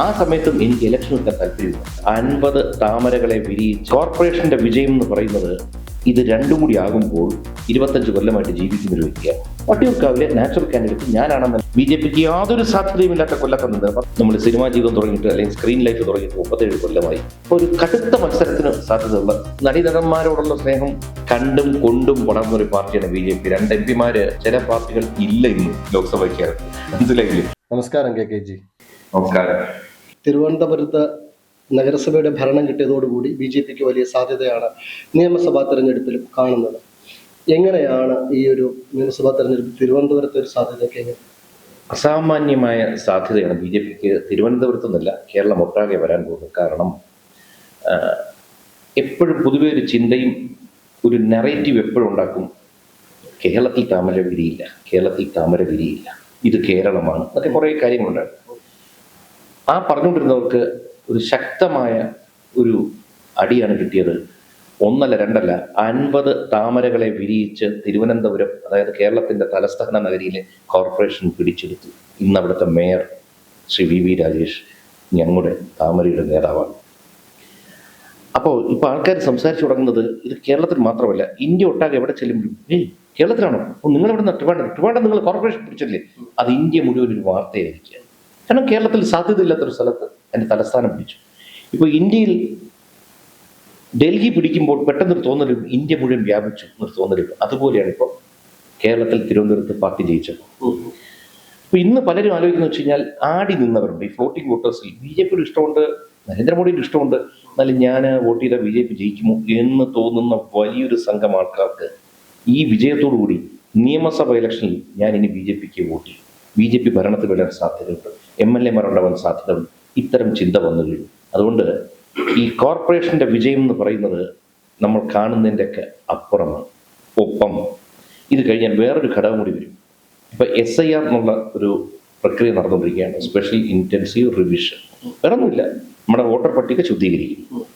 ആ സമയത്തും എനിക്ക് ഇലക്ഷൻ എടുക്കാൻ താല്പര്യമില്ല. അൻപത് താമരകളെ വിരിയിച്ച് കോർപ്പറേഷന്റെ വിജയം എന്ന് പറയുന്നത് ഇത് രണ്ടും കൂടി ആകുമ്പോൾ ഇരുപത്തഞ്ച് കൊല്ലമായിട്ട് ജീവിക്കുന്ന ഒരു വ്യക്തിയാണ്. വട്ടിയൂർക്കാവിലെ നാച്ചുറൽ കാൻഡിഡേറ്റ് ഞാനാണെന്ന് ബി ജെ പിക്ക് യാതൊരു സാധ്യതയുമില്ലാത്ത കൊല്ലത്ത് നിന്ന് നമ്മൾ സിനിമാ ജീവിതം തുടങ്ങിയിട്ട് അല്ലെങ്കിൽ സ്ക്രീൻ ലൈഫ് തുടങ്ങിയിട്ട് മുപ്പത്തേഴ് കൊല്ലമായി. ഒരു കടുത്ത മത്സരത്തിന് സാധ്യതയുള്ള നടീനടന്മാരോടുള്ള സ്നേഹം കണ്ടും കൊണ്ടും വളർന്ന ഒരു പാർട്ടിയാണ് ബി ജെ പി. രണ്ട് എം പിമാര് ചില പാർട്ടികൾ ഇല്ല ഇന്ന് ലോക്സഭയ്ക്കകത്ത് മനസ്സിലായില്ലേ? നമസ്കാരം കെ കെ ജി. നമസ്കാരം തിരുവനന്തപുരത്ത് നഗരസഭയുടെ ഭരണം കിട്ടിയതോടുകൂടി ബി ജെ പിക്ക് വലിയ സാധ്യതയാണ് നിയമസഭാ തെരഞ്ഞെടുപ്പിലും കാണുന്നത്. എങ്ങനെയാണ് ഈ ഒരു നിയമസഭാ തെരഞ്ഞെടുപ്പ് തിരുവനന്തപുരത്തെ ഒരു സാധ്യതയൊക്കെ എങ്ങനെ? അസാമാന്യമായ സാധ്യതയാണ് ബി ജെ പിക്ക് തിരുവനന്തപുരത്ത് നിന്നല്ല കേരളം ഒട്ടാകെ വരാൻ പോകുന്നത്. കാരണം എപ്പോഴും പൊതുവെ ഒരു ചിന്തയും ഒരു നെറേറ്റീവ് എപ്പോഴും ഉണ്ടാക്കും. കേരളത്തിൽ താമര വിരിയില്ല കേരളത്തിൽ താമര വിരിയില്ല ഇത് കേരളമാണ്. അതൊക്കെ കുറേ കാര്യങ്ങളുണ്ട് ആ പറഞ്ഞുകൊണ്ടിരുന്നവർക്ക് ഒരു ശക്തമായ ഒരു അടിയാണ് കിട്ടിയത്. ഒന്നല്ല രണ്ടല്ല. അൻപത് താമരകളെ വിരിയിച്ച് തിരുവനന്തപുരം അതായത് കേരളത്തിന്റെ തലസ്ഥാന നഗരിയിലെ കോർപ്പറേഷൻ പിടിച്ചെടുത്തു. ഇന്ന് അവിടുത്തെ mayor Shri V V Rajesh ഞങ്ങളുടെ താമരയുടെ നേതാവാണ്. അപ്പോൾ ഇപ്പോൾ ആൾക്കാർ സംസാരിച്ചു തുടങ്ങുന്നത് ഇത് കേരളത്തിൽ മാത്രമല്ല ഇന്ത്യ ഒട്ടാകെ എവിടെ ചെല്ലുമ്പോഴും ഏയ് കേരളത്തിലാണോ? നിങ്ങൾ എവിടെ നിന്ന് ട്രിവാൻഡ്രം? ട്രിവാൻഡ്രം നിങ്ങൾ കോർപ്പറേഷൻ പിടിച്ചല്ലേ അത് ഇന്ത്യ മുഴുവൻ ഒരു വാർത്തയായിരിക്കുക കാരണം കേരളത്തിൽ സാധ്യതയില്ലാത്തൊരു സ്ഥലത്ത് എന്റെ തലസ്ഥാനം പിടിച്ചു. ഇപ്പോൾ ഇന്ത്യയിൽ ഡൽഹി പിടിക്കുമ്പോൾ പെട്ടെന്നൊരു തോന്നലും ഇന്ത്യ മുഴുവൻ വ്യാപിച്ചു എന്നൊരു തോന്നലും. അതുപോലെയാണ് ഇപ്പോൾ കേരളത്തിൽ തിരുവനന്തപുരത്ത് പാർട്ടി ജയിച്ചത്. അപ്പൊ ഇന്ന് പലരും ആലോചിക്കുന്ന വെച്ച് കഴിഞ്ഞാൽ ആടി നിന്നവരുണ്ട്. ഈ ഫ്ലോട്ടിംഗ് വോട്ടേഴ്സിൽ ബി ജെ പിയുടെ ഇഷ്ടമുണ്ട് നരേന്ദ്രമോദിയുടെ ഇഷ്ടമുണ്ട്. എന്നാലും ഞാൻ വോട്ട് ചെയ്താൽ ബി ജെ പി ജയിക്കുമോ എന്ന് തോന്നുന്ന വലിയൊരു സംഘം ആൾക്കാർക്ക് ഈ വിജയത്തോടു കൂടി നിയമസഭ ഇലക്ഷനിൽ ഞാൻ ഇനി ബി ജെ പിക്ക് വോട്ട് ചെയ്യും. ബി ജെ പി ഭരണത്തിൽ വരാൻ സാധ്യതയുണ്ട്. എം എൽ എമാർ ഉണ്ടാവാൻ സാധ്യതയുണ്ട് ഇത്തരം ചിന്ത വന്നു കഴിഞ്ഞു. അതുകൊണ്ട് ഈ കോർപ്പറേഷന്റെ വിജയം എന്ന് പറയുന്നത് നമ്മൾ കാണുന്നതിന്റെയൊക്കെ അപ്പുറമാണ്. ഒപ്പം ഇത് കഴിഞ്ഞാൽ വേറൊരു ഘടകം കൂടി വരും. ഇപ്പൊ എസ് ഐ ആർ എന്നുള്ള ഒരു പ്രക്രിയ നടന്നുകൊണ്ടിരിക്കുകയാണ്. സ്പെഷ്യൽ ഇന്റൻസീവ് റിവിഷൻ വേറെ ഒന്നുമില്ല നമ്മുടെ വോട്ടർ പട്ടിക ശുദ്ധീകരിക്കും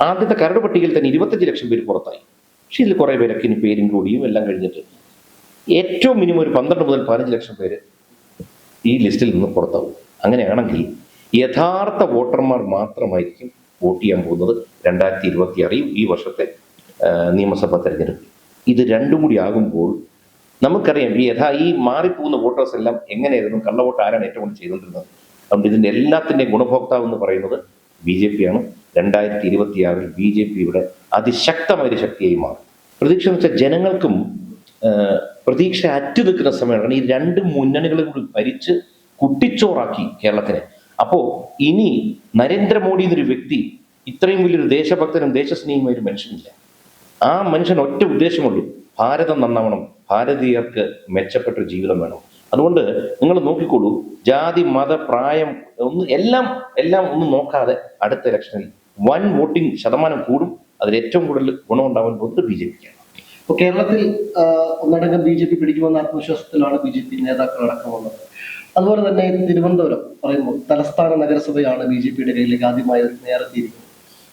ആദ്യത്തെ കരട് പട്ടികയിൽ തന്നെ ഇരുപത്തഞ്ച് ലക്ഷം പേര് പുറത്തായി. പക്ഷെ ഇതിൽ കുറേ പേരൊക്കെ ഇനി പേരും കൂടിയും എല്ലാം കഴിഞ്ഞിട്ട് ഏറ്റവും മിനിമം ഒരു പന്ത്രണ്ട് മുതൽ പതിനഞ്ച് ലക്ഷം പേര് ഈ ലിസ്റ്റിൽ നിന്ന് പുറത്താവും. അങ്ങനെയാണെങ്കിൽ യഥാർത്ഥ വോട്ടർമാർ മാത്രമായിരിക്കും വോട്ട് ചെയ്യാൻ പോകുന്നത് രണ്ടായിരത്തി ഇരുപത്തി ആറ് ഈ വർഷത്തെ നിയമസഭാ തെരഞ്ഞെടുപ്പിൽ. ഇത് രണ്ടും കൂടി ആകുമ്പോൾ നമുക്കറിയാം ഈ യഥാ ഈ മാറിപ്പോകുന്ന വോട്ടേഴ്സ് എല്ലാം എങ്ങനെയായിരുന്നു കള്ളവോട്ട് ആരാണ് ഏറ്റവും കൂടുതൽ ചെയ്തുകൊണ്ടിരുന്നത്? അതുകൊണ്ട് ഇതിന്റെ എല്ലാത്തിന്റെയും ഗുണഭോക്താവ് എന്ന് പറയുന്നത് ബി ജെ പി ആണ് രണ്ടായിരത്തി ഇരുപത്തി ആറിൽ ബി ജെ പി ഇവിടെ അതിശക്തമായ ഒരു ശക്തിയായി മാറും. പ്രതീക്ഷ എന്ന് വെച്ചാൽ ജനങ്ങൾക്കും പ്രതീക്ഷ അറ്റു നിൽക്കുന്ന സമയമാണ്. ഈ രണ്ട് മുന്നണികളും കൂടി ഭരിച്ച് കുട്ടിച്ചോറാക്കി കേരളത്തിനെ. അപ്പോ ഇനി നരേന്ദ്രമോദി എന്നൊരു വ്യക്തി ഇത്രയും വലിയൊരു ദേശഭക്തനും ദേശസ്നേഹിയുമായ ഒരു മനുഷ്യനില്ല. ആ മനുഷ്യൻ ഒറ്റ ഉദ്ദേശമുള്ളൂ. ഭാരതം നന്നാവണം. ഭാരതീയർക്ക് മെച്ചപ്പെട്ട ജീവിതം വേണം. അതുകൊണ്ട് നിങ്ങൾ നോക്കിക്കോളൂ. ജാതി മത പ്രായം ഒന്ന് എല്ലാം എല്ലാം ഒന്നും നോക്കാതെ അടുത്ത ഇലക്ഷനിൽ വൻ വോട്ടിംഗ് ശതമാനം കൂടും. അതിൽ ഏറ്റവും കൂടുതൽ ഗുണമുണ്ടാവാൻ പോകുന്നത് ബി ജെ പിക്കാണ്. ഇപ്പോൾ കേരളത്തിൽ ഒന്നടങ്കം ബി ജെ പി പിടിക്കുമെന്ന ആത്മവിശ്വാസത്തിലാണ് ബി ജെ പി നേതാക്കൾ വന്നത് അതുപോലെ തന്നെ തിരുവനന്തപുരം പറയുമ്പോൾ തലസ്ഥാന നഗരസഭയാണ് ബി ജെ പിയുടെ കയ്യിലേക്ക് ആദ്യമായി നേരത്തിയിരിക്കുന്നത്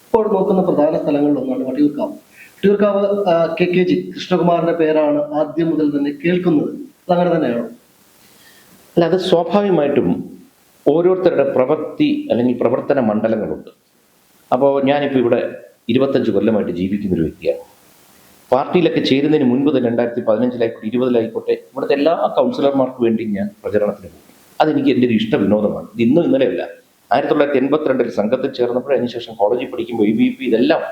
ഇപ്പോൾ നോക്കുന്ന പ്രധാന സ്ഥലങ്ങളിലൊന്നാണ് Vattiyoorkavu. Vattiyoorkavu K K G കൃഷ്ണകുമാറിന്റെ പേരാണ് ആദ്യം മുതൽ തന്നെ കേൾക്കുന്നത്. അതങ്ങനെ തന്നെയാണോ? അല്ല അത് സ്വാഭാവികമായിട്ടും ഓരോരുത്തരുടെ പ്രവൃത്തി അല്ലെങ്കിൽ പ്രവർത്തന മണ്ഡലങ്ങളുണ്ട്. അപ്പോൾ ഞാനിപ്പോൾ ഇവിടെ ഇരുപത്തഞ്ച് കൊല്ലമായിട്ട് ജീവിക്കുന്നൊരു വ്യക്തിയാണ്. പാർട്ടിയിലൊക്കെ ചേരുന്നതിന് മുൻപ് തന്നെ രണ്ടായിരത്തി പതിനഞ്ചിലായിക്കോട്ടെ ഇരുപതിലായിക്കോട്ടെ ഇവിടുത്തെ എല്ലാ കൗൺസിലർമാർക്ക് വേണ്ടി ഞാൻ പ്രചരണത്തിന് പോകും അതെനിക്ക് എന്റെ ഒരു ഇഷ്ട വിനോദമാണ് ഇത് ഇന്നും ഇന്നലെയല്ല ആയിരത്തി തൊള്ളായിരത്തി എൺപത്തിരണ്ടിൽ സംഘത്തിൽ ചേർന്നപ്പോൾ അതിനുശേഷം കോളേജിൽ പഠിക്കുമ്പോൾ എ ബി പി ഇതെല്ലാം.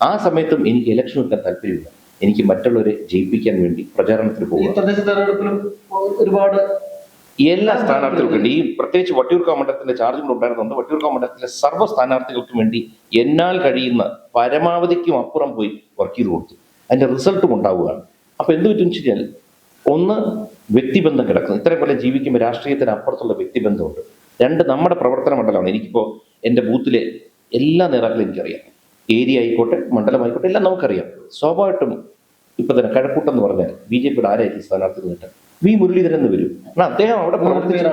ആ സമയത്തും എനിക്ക് ഇലക്ഷൻ എടുക്കാൻ താല്പര്യമില്ല. എനിക്ക് മറ്റുള്ളവരെ ജയിപ്പിക്കാൻ വേണ്ടി പ്രചാരണത്തിന് തദ്ദേശ ഒരുപാട് എല്ലാ സ്ഥാനാർത്ഥികൾക്കും വേണ്ടി ഈ പ്രത്യേകിച്ച് വട്ടിയൂർക്കാവ് മണ്ഡലത്തിന്റെ ചാർജുകൾ ഉണ്ടായിരുന്നുണ്ട്. വട്ടിയൂർക്കാവ് മണ്ഡലത്തിലെ സർവ സ്ഥാനാർത്ഥികൾക്കും വേണ്ടി എന്നാൽ കഴിയുന്ന പരമാവധിക്കും അപ്പുറം പോയി വർക്ക് ചെയ്ത് കൊടുത്തു. അതിന്റെ റിസൾട്ടും ഉണ്ടാവുകയാണ്. അപ്പൊ എന്ത് പറ്റും വെച്ച് കഴിഞ്ഞാൽ ഒന്ന് വ്യക്തിബന്ധം കിടക്കുന്നു. ഇത്രയും പോലെ ജീവിക്കുമ്പോൾ രാഷ്ട്രീയത്തിന് അപ്പുറത്തുള്ള വ്യക്തിബന്ധമുണ്ട്. രണ്ട് നമ്മുടെ പ്രവർത്തന മണ്ഡലമാണ്. എനിക്കിപ്പോൾ എന്റെ ബൂത്തിലെ എല്ലാ നേതാക്കളും എനിക്കറിയാം. ഏരിയ ആയിക്കോട്ടെ മണ്ഡലമായിക്കോട്ടെ എല്ലാം നമുക്കറിയാം. സ്വാഭാവികമായിട്ടും ഇപ്പൊ തന്നെ കഴക്കൂട്ടം എന്ന് പറഞ്ഞാൽ ബി ജെ പിയുടെ ആരായിരിക്കും സ്ഥാനാർത്ഥി കേട്ടാൽ വി മുരളീധരൻ എന്ന് വരും. കാരണം അദ്ദേഹം അവിടെ പ്രവർത്തിച്ച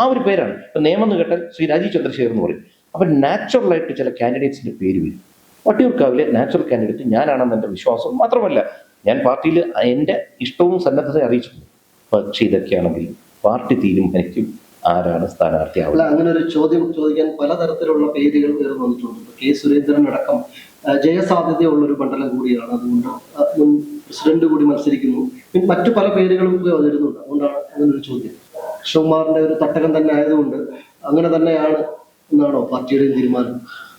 ആ ഒരു പേരാണ്. ഇപ്പൊ നിയമം എന്ന് കേട്ടാൽ ശ്രീ രാജീവ് ചന്ദ്രശേഖർ എന്ന് പറയും. അപ്പൊ നാച്ചുറൽ ആയിട്ട് ചില കാൻഡിഡേറ്റ്സിന്റെ പേര് വരും. വട്ടിയൂർക്കാവിലെ നാച്ചുറൽ കാൻഡിഡേറ്റ് ഞാനാണെന്ന് എന്റെ വിശ്വാസം മാത്രമല്ല ഞാൻ പാർട്ടിയിൽ എന്റെ ഇഷ്ടവും സന്നദ്ധത അറിയിച്ചിട്ടുണ്ട്. പക്ഷേ ഇതൊക്കെയാണെങ്കിൽ പാർട്ടി തീരുമാനിക്കും ആരാണ് അല്ല സ്ഥാനാർത്ഥിയാവുന്നത് അങ്ങനെ ഒരു ചോദ്യം ചോദിക്കാൻ പലതരത്തിലുള്ള പേരുകൾ ഉയർന്നു വന്നിട്ടുണ്ട്. കെ സുരേന്ദ്രൻ അടക്കം ജയസാധ്യതയുള്ള ഒരു മണ്ഡലം കൂടിയാണ്. അതുകൊണ്ട് മുൻ പ്രസിഡന്റ് കൂടി മത്സരിക്കുന്നു. പിന്നെ മറ്റു പല പേരുകളും വരുന്നുണ്ട് അതുകൊണ്ടാണ് അങ്ങനെ ഒരു ചോദ്യം കൃഷ്ണകുമാറിന്റെ ഒരു തട്ടകം തന്നെ ആയതുകൊണ്ട് അങ്ങനെ തന്നെയാണ് എന്നാണോ പാർട്ടിയുടെയും തീരുമാനം?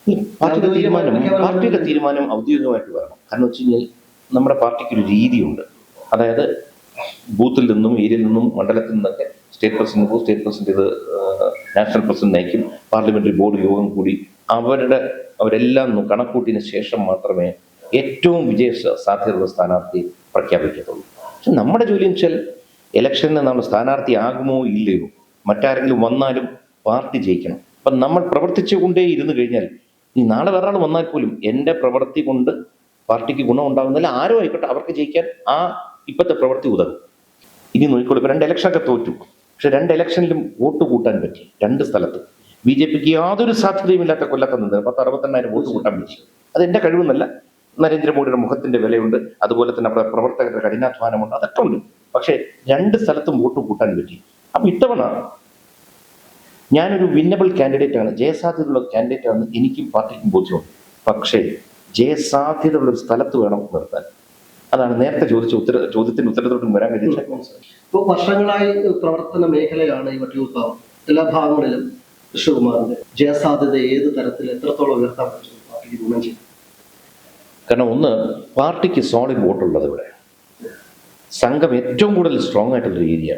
പാർട്ടിയുടെ തീരുമാനം പാർട്ടിയുടെ തീരുമാനം ഔദ്യോഗികമായിട്ട് വരണം. കാരണം വെച്ച് കഴിഞ്ഞാൽ നമ്മുടെ പാർട്ടിക്ക് ഒരു രീതിയുണ്ട്. അതായത് ബൂത്തിൽ നിന്നും ഏരിയയിൽ നിന്നും മണ്ഡലത്തിൽ നിന്നൊക്കെ സ്റ്റേറ്റ് പ്രസിഡന്റ് പോകും സ്റ്റേറ്റ് പ്രസിഡന്റ് ഇത് നാഷണൽ പ്രസിഡന്റ് നയിക്കും. പാർലമെന്ററി ബോർഡ് യോഗം കൂടി അവരുടെ അവരെല്ലാം കണക്കൂട്ടിന് ശേഷം മാത്രമേ ഏറ്റവും വിജയ സാധ്യതയുള്ള സ്ഥാനാർത്ഥി പ്രഖ്യാപിക്കത്തുള്ളൂ. പക്ഷെ നമ്മുടെ ജോലി എന്ന് വെച്ചാൽ ഇലക്ഷനിൽ നമ്മൾ സ്ഥാനാർത്ഥി ആകുമോ ഇല്ലയോ? മറ്റാരെങ്കിലും വന്നാലും പാർട്ടി ജയിക്കണം. അപ്പം നമ്മൾ പ്രവർത്തിച്ചുകൊണ്ടേ ഇരുന്ന് കഴിഞ്ഞാൽ ഈ നാളെ വേറെ ആൾ വന്നാൽ പോലും എന്റെ പ്രവൃത്തി കൊണ്ട് പാർട്ടിക്ക് ഗുണം ഉണ്ടാകുന്നില്ല ആരും ആയിക്കോട്ടെ അവർക്ക് ജയിക്കാൻ ആ ഇപ്പോഴത്തെ പ്രവൃത്തി ഉതകും. ഇനി നോക്കിക്കോളൂ രണ്ട് രണ്ട് ഇലക്ഷനൊക്കെ തോറ്റു. പക്ഷെ രണ്ട് ഇലക്ഷനിലും വോട്ട് കൂട്ടാൻ പറ്റി രണ്ട് സ്ഥലത്ത്. ബി ജെ പിക്ക് യാതൊരു സാധ്യതയുമില്ലാത്ത കൊല്ലത്ത് നിന്ന് പത്ത് അറുപത്തെണ്ണായിരം വോട്ട് കൂട്ടാൻ പറ്റി അത് എന്റെ കഴിവെന്നല്ല നരേന്ദ്രമോദിയുടെ മുഖത്തിന്റെ വിലയുണ്ട് അതുപോലെ തന്നെ അവിടെ പ്രവർത്തകരുടെ കഠിനാധ്വാനമുണ്ട് അതൊക്കെ ഉണ്ട്. പക്ഷേ രണ്ട് സ്ഥലത്തും വോട്ട് കൂട്ടാൻ പറ്റി. അപ്പൊ ഇത്തവണ ഞാനൊരു വിന്നബിൾ കാൻഡിഡേറ്റ് ആണ്. ജയസാധ്യതയുള്ള കാൻഡിഡേറ്റ് ആണ് എനിക്കും പാർട്ടിക്കും ബോധ്യമുണ്ട്. പക്ഷേ ജയസാധ്യതയുള്ള ഒരു സ്ഥലത്ത് വേണം നിർത്താൻ. അതാണ് നേരത്തെ ചോദിച്ച ഉത്തര ചോദ്യത്തിന് ഉത്തരത്തോട്ടും വരാൻ കഴിയില്ല ഇപ്പോൾ വർഷങ്ങളായി പ്രവർത്തന മേഖലയാണ് ഈ വട്ടിയൂർക്കാവ് എല്ലാ ഭാഗങ്ങളിലും കൃഷ്ണകുമാറിന്റെ ജയസാധ്യത ഏത് തരത്തിൽ എത്രത്തോളം ഉയർത്താൻ പറ്റും പാർട്ടിക്ക് ഗുണം ചെയ്യും കാരണം ഒന്ന് പാർട്ടിക്ക് സോളിഡ് വോട്ടുള്ളത് ഇവിടെ. സംഘം ഏറ്റവും കൂടുതൽ സ്ട്രോങ് ആയിട്ടുള്ള ഏരിയ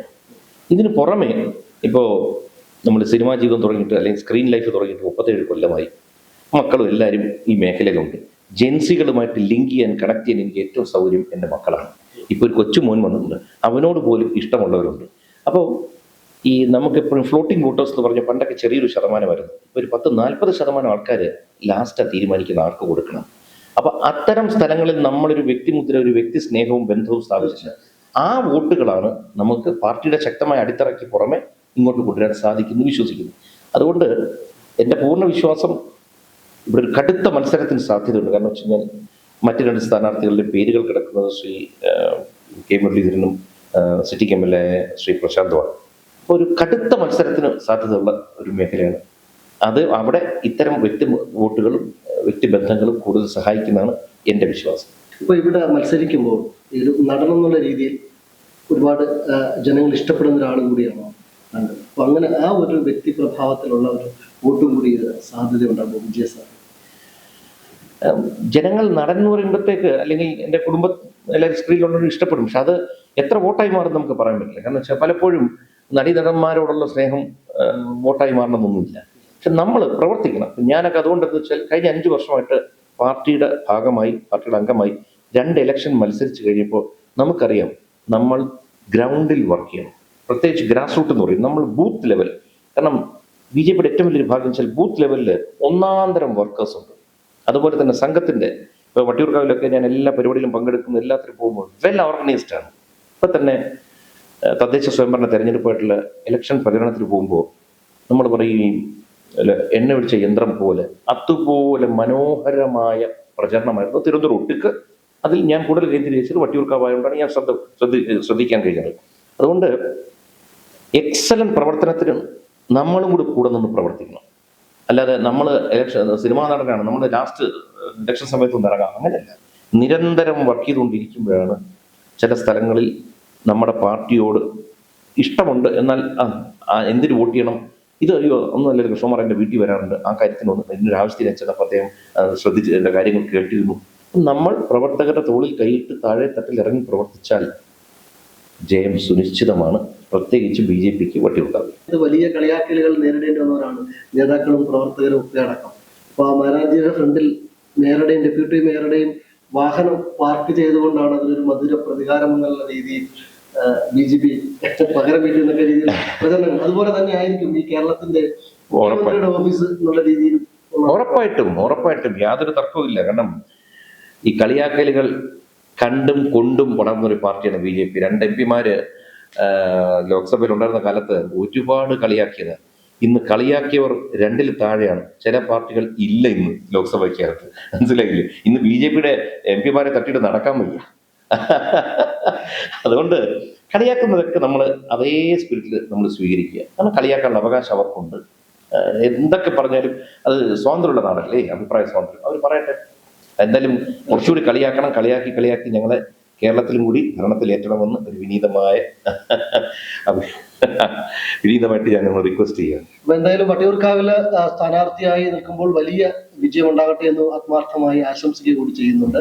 ഇതിന് പുറമെ ഇപ്പോൾ നമ്മൾ സിനിമാ ജീവിതം തുടങ്ങിയിട്ട് അല്ലെങ്കിൽ സ്ക്രീൻ ലൈഫ് തുടങ്ങിയിട്ട് മുപ്പത്തേഴ് കൊല്ലമായി. മക്കളും എല്ലാവരും ഈ മേഖലയിലുണ്ട്. ജെൻസികളുമായിട്ട് ലിങ്ക് ചെയ്യാൻ കണക്ട് ചെയ്യാൻ എനിക്ക് ഏറ്റവും സൗകര്യം എന്റെ മക്കളാണ്. ഇപ്പോൾ ഒരു കൊച്ചു മോൻ വന്നിട്ടുണ്ട്. അവനോട് പോലും ഇഷ്ടമുള്ളവരുണ്ട്. അപ്പോൾ ഈ നമുക്കെപ്പോഴും ഫ്ലോട്ടിംഗ് വോട്ടേഴ്സ് എന്ന് പറഞ്ഞ പണ്ടൊക്കെ ചെറിയൊരു ശതമാനമായിരുന്നു. ഇപ്പോൾ ഒരു പത്ത് നാൽപ്പത് ശതമാനം ആൾക്കാർ ലാസ്റ്റ് തീരുമാനിക്കുന്ന ആർക്ക് കൊടുക്കണം? അപ്പൊ അത്തരം സ്ഥലങ്ങളിൽ നമ്മളൊരു വ്യക്തിമുദ്ര ഒരു വ്യക്തി സ്നേഹവും ബന്ധവും സ്ഥാപിച്ചില്ല ആ വോട്ടുകളാണ് നമുക്ക് പാർട്ടിയുടെ ശക്തമായ അടിത്തറയ്ക്ക് പുറമെ ഇങ്ങോട്ട് കൊണ്ടുവരാൻ സാധിക്കുന്നു വിശ്വസിക്കുന്നു. അതുകൊണ്ട് എന്റെ പൂർണ വിശ്വാസം ഇവിടെ ഒരു കടുത്ത മത്സരത്തിന് സാധ്യതയുണ്ട്. കാരണം വെച്ച് കഴിഞ്ഞാൽ മറ്റു രണ്ട് സ്ഥാനാർത്ഥികളുടെ പേരുകൾ കിടക്കുന്നത് Shri K മുരളീധരനും city M L A Shri പ്രശാന്തുമാണ്. അപ്പോൾ ഒരു കടുത്ത മത്സരത്തിന് സാധ്യതയുള്ള ഒരു മേഖലയാണ്. അത് അവിടെ ഇത്തരം വ്യക്തി വോട്ടുകളും വ്യക്തിബന്ധങ്ങളും കൂടുതൽ സഹായിക്കുന്നതാണ് എന്റെ വിശ്വാസം. ഇപ്പോൾ ഇവിടെ മത്സരിക്കുമ്പോൾ ഒരു നടനെന്നുള്ള രീതിയിൽ ഒരുപാട് ജനങ്ങൾ ഇഷ്ടപ്പെടുന്ന ഒരാളും കൂടിയാണ്? കണ്ടത്. അപ്പൊ അങ്ങനെ ആ ഒരു വ്യക്തി പ്രഭാവത്തിലുള്ള ഒരു വോട്ടും കൂടി സാധ്യത ഉണ്ടാകും വിജയ സാധ്യത ജനങ്ങൾ നടൻ എന്ന് പറയുമ്പോഴത്തേക്ക് അല്ലെങ്കിൽ എന്റെ കുടുംബ എല്ലാവരും സ്ത്രീകളോട് ഇഷ്ടപ്പെടും. പക്ഷെ അത് എത്ര വോട്ടായി മാറും നമുക്ക് പറയാൻ പറ്റില്ല. കാരണം വെച്ചാൽ പലപ്പോഴും നടീനടന്മാരോടുള്ള സ്നേഹം വോട്ടായി മാറണമെന്നൊന്നുമില്ല. പക്ഷെ നമ്മൾ പ്രവർത്തിക്കണം. ഞാനൊക്കെ അതുകൊണ്ടെന്ന് വെച്ചാൽ കഴിഞ്ഞ അഞ്ച് വർഷമായിട്ട് പാർട്ടിയുടെ ഭാഗമായി പാർട്ടിയുടെ അംഗമായി രണ്ട് ഇലക്ഷൻ മത്സരിച്ച് കഴിഞ്ഞപ്പോൾ നമുക്കറിയാം നമ്മൾ ഗ്രൗണ്ടിൽ വർക്ക് ചെയ്യണം. പ്രത്യേകിച്ച് ഗ്രാസ് റൂട്ട് എന്ന് പറയും. നമ്മൾ ബൂത്ത് ലെവൽ. കാരണം ബി ജെ പിയുടെ ഏറ്റവും വലിയൊരു ഭാഗം വെച്ചാൽ ബൂത്ത് ലെവലിൽ ഒന്നാന്തരം വർക്കേഴ്സ് ഉണ്ട്. അതുപോലെ തന്നെ സംഘത്തിന്റെ ഇപ്പോൾ വട്ടിയൂർക്കാവിലൊക്കെ ഞാൻ എല്ലാ പരിപാടിയിലും പങ്കെടുക്കുന്ന എല്ലാത്തിനും പോകുമ്പോൾ വെൽ ഓർഗനൈസ്ഡ് ആണ്. ഇപ്പൊ തന്നെ തദ്ദേശ സ്വയംഭരണ തെരഞ്ഞെടുപ്പായിട്ടുള്ള ഇലക്ഷൻ പ്രചരണത്തിൽ പോകുമ്പോൾ നമ്മൾ പറയും ഈ അല്ല, എണ്ണ ഒഴിച്ച യന്ത്രം പോലെ അതുപോലെ മനോഹരമായ പ്രചരണമായിരുന്നു തിരുവനന്തപുരം. ഒട്ടുക്ക് അതിൽ ഞാൻ കൂടുതൽ കേന്ദ്രീകരിച്ചത് വട്ടിയൂർക്കാവായതുകൊണ്ടാണ് ഞാൻ ശ്രദ്ധി ശ്രദ്ധിക്കാൻ കഴിഞ്ഞത്. അതുകൊണ്ട് എക്സലന്റ് പ്രവർത്തനത്തിന് നമ്മളും കൂടി കൂടെ നിന്ന് പ്രവർത്തിക്കണം. അല്ലാതെ നമ്മൾ ഇലക്ഷൻ സിനിമാ നടനാണ് നമ്മൾ ലാസ്റ്റ് ഇലക്ഷൻ സമയത്ത് ഒന്ന് ഇറങ്ങാം. അങ്ങനെയല്ല. നിരന്തരം വർക്ക് ചെയ്തുകൊണ്ടിരിക്കുമ്പോഴാണ് ചില സ്ഥലങ്ങളിൽ നമ്മുടെ പാർട്ടിയോട് ഇഷ്ടമുണ്ട്. എന്നാൽ എന്തിന് വോട്ട് ചെയ്യണം? ഇത് അയ്യോ ഒന്നുമല്ല കൃഷ്ണകുമാർ എന്റെ വീട്ടിൽ വരാറുണ്ട്. ആ കാര്യത്തിന് ഒന്ന് ഇതിനൊരു ആവശ്യത്തിന് ചെന്നപ്പോൾ അദ്ദേഹം ശ്രദ്ധിച്ച് എന്റെ കാര്യങ്ങൾ കേട്ടിരുന്നു. നമ്മൾ പ്രവർത്തകരുടെ തോളിൽ കൈയിട്ട് താഴെ തട്ടിൽ ഇറങ്ങി പ്രവർത്തിച്ചാൽ ജയം സുനിശ്ചിതമാണ്. പ്രത്യേകിച്ച് ബി ജെ പിക്ക് വട്ടിയുണ്ടാകും ഇത് വലിയ കളിയാക്കലുകൾ നേരിടേണ്ടി വന്നവരാണ് നേതാക്കളും പ്രവർത്തകരും ഒക്കെ അടക്കം. അപ്പൊ ആ മാരാജിയുടെ ഫ്രണ്ടിൽ മേയറുടെയും ഡെപ്യൂട്ടി മേയറുടെയും വാഹനം പാർക്ക് ചെയ്തുകൊണ്ടാണ് അതിനൊരു മധുര പ്രതികാരം എന്നുള്ള രീതിയിൽ ബി ജെ പി പകരം വീട്ടുന്നൊക്കെ രീതിയിൽ പ്രചരണം അതുപോലെ തന്നെ ആയിരിക്കും ഈ കേരളത്തിന്റെ ഓഫീസ് എന്നുള്ള രീതിയിൽ ഉറപ്പായിട്ടും ഉറപ്പായിട്ടും. യാതൊരു തർക്കവുമില്ല. കാരണം ഈ കളിയാക്കലുകൾ കണ്ടും കൊണ്ടും വളർന്നൊരു പാർട്ടിയാണ് ബി ജെ പി. രണ്ട് എം പിമാര് ലോക്സഭയിൽ ഉണ്ടായിരുന്ന കാലത്ത് ഒരുപാട് കളിയാക്കിയത്. ഇന്ന് കളിയാക്കിയവർ രണ്ടിൽ താഴെയാണ്. ചില പാർട്ടികൾ ഇല്ല ഇന്ന് ലോക്സഭയ്ക്കകത്ത്. മനസ്സിലായില്ലേ? ഇന്ന് ബി ജെ പിയുടെ എം പിമാരെ തട്ടിയിട്ട് നടക്കാൻ വയ്യ. അതുകൊണ്ട് കളിയാക്കുന്നതൊക്കെ നമ്മൾ അതേ സ്പിരിറ്റിൽ നമ്മൾ സ്വീകരിക്കുക. കാരണം കളിയാക്കാനുള്ള അവകാശം അവർക്കുണ്ട്. എന്തൊക്കെ പറഞ്ഞാലും അത് സ്വാതന്ത്ര്യമുള്ള നാടല്ലേ? അഭിപ്രായ സ്വാതന്ത്ര്യം. അവർ പറയട്ടെ. എന്തായാലും കുറച്ചുകൂടി കളിയാക്കണം കളിയാക്കി കളിയാക്കി ഞങ്ങളെ കേരളത്തിലും കൂടി ഭരണത്തിൽ ഏറ്റണമെന്ന് ഒരു വിനീതമായ വിനീതമായിട്ട് ഞാൻ റിക്വസ്റ്റ് ചെയ്യുക അപ്പൊ എന്തായാലും വട്ടിയൂർക്കാവിൽ സ്ഥാനാർത്ഥിയായി നിൽക്കുമ്പോൾ വലിയ വിജയം ഉണ്ടാകട്ടെ എന്ന് ആത്മാർത്ഥമായി ആശംസിക്കുക കൂടി ചെയ്യുന്നുണ്ട്.